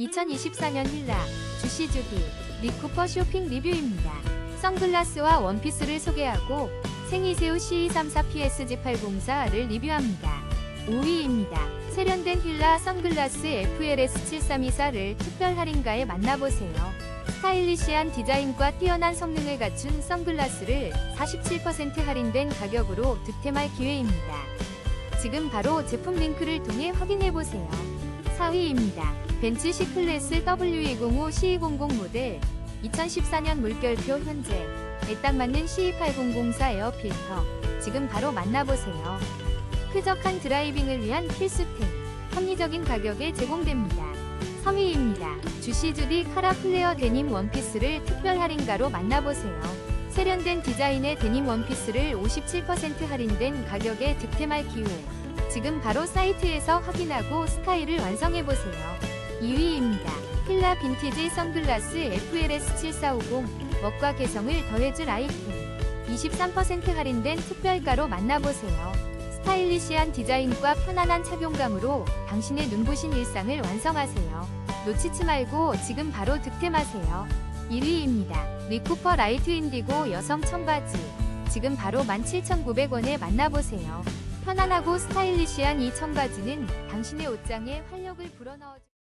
2024년 힐라, 주시주디, 리쿠퍼 쇼핑 리뷰입니다. 선글라스와 원피스를 소개하고 생이새우 C234PSG804를 리뷰합니다. 5위입니다. 세련된 힐라 선글라스 FLS7324를 특별 할인가에 만나보세요. 스타일리시한 디자인과 뛰어난 성능을 갖춘 선글라스를 47% 할인된 가격으로 득템할 기회입니다. 지금 바로 제품 링크를 통해 확인해보세요. 4위입니다. 벤츠 C클래스 W205 C200 모델 2014년 물결표 현재 딱 맞는 C8004 에어 필터 지금 바로 만나보세요. 쾌적한 드라이빙을 위한 필수템 합리적인 가격에 제공됩니다. 3위입니다. 주시주디 카라 플레어 데님 원피스를 특별 할인가로 만나보세요. 세련된 디자인의 데님 원피스를 57% 할인된 가격에 득템할 기회. 지금 바로 사이트에서 확인하고 스타일을 완성해보세요. 2위입니다. 필라 빈티지 선글라스 FLS7450 멋과 개성을 더해줄 아이템 23% 할인된 특별가로 만나보세요. 스타일리시한 디자인과 편안한 착용감으로 당신의 눈부신 일상을 완성하세요. 놓치지 말고 지금 바로 득템하세요. 1위입니다. 리쿠퍼 라이트 인디고 여성 청바지 지금 바로 17,900원에 만나보세요. 편안하고 스타일리시한 이 청바지는 당신의 옷장에 활력을 불어넣어줍니다.